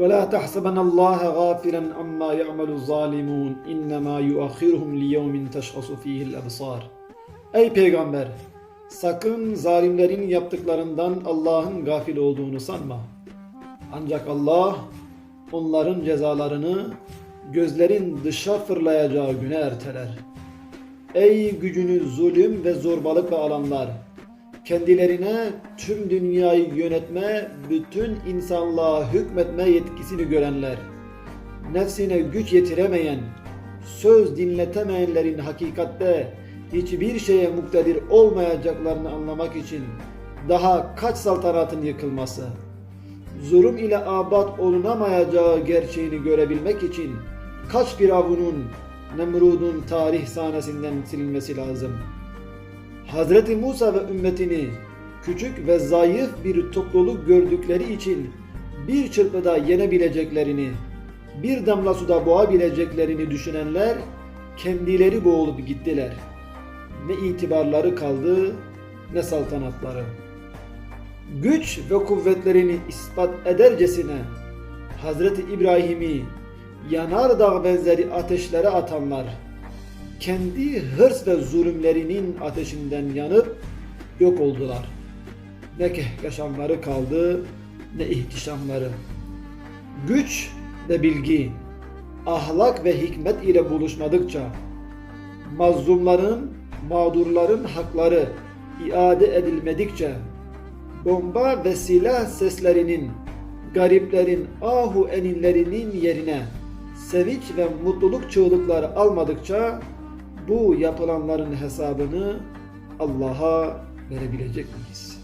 وَلَا تَحْسَبَنَ اللّٰهَ غَافِلًا عَمَّا يَعْمَلُ الظَّالِمُونَ اِنَّمَا يُؤَخِّرُهُمْ لِيَوْمٍ تَشْخَصُ ف۪يهِ الْأَبْصَارِ Ey Peygamber! Sakın zalimlerin yaptıklarından Allah'ın gafil olduğunu sanma. Ancak Allah onların cezalarını gözlerin dışa fırlayacağı güne erteler. Ey gücünü zulüm ve zorbalıkla alanlar! Kendilerine tüm dünyayı yönetme, bütün insanlığa hükmetme yetkisini görenler, nefsine güç yetiremeyen, söz dinletemeyenlerin hakikatte hiçbir şeye muktedir olmayacaklarını anlamak için daha kaç saltanatın yıkılması, zulüm ile abat olunamayacağı gerçeğini görebilmek için kaç firavunun, Nemrud'un tarih sahnesinden silinmesi lazım. Hazreti Musa ve ümmetini küçük ve zayıf bir topluluk gördükleri için bir çırpıda yenebileceklerini, bir damla suda boğabileceklerini düşünenler kendileri boğulup gittiler. Ne itibarları kaldı ne saltanatları. Güç ve kuvvetlerini ispat edercesine Hazreti İbrahim'i yanardağ benzeri ateşlere atanlar kendi hırs ve zulümlerinin ateşinden yanıp yok oldular. Ne kehkeşanları kaldı ne ihtişamları. Güç ve bilgi, ahlak ve hikmet ile buluşmadıkça mazlumların, mağdurların hakları iade edilmedikçe bomba ve silah seslerinin, gariplerin ahu eninlerinin yerine sevinç ve mutluluk çığlıkları almadıkça bu yapılanların hesabını Allah'a verebilecek miyiz?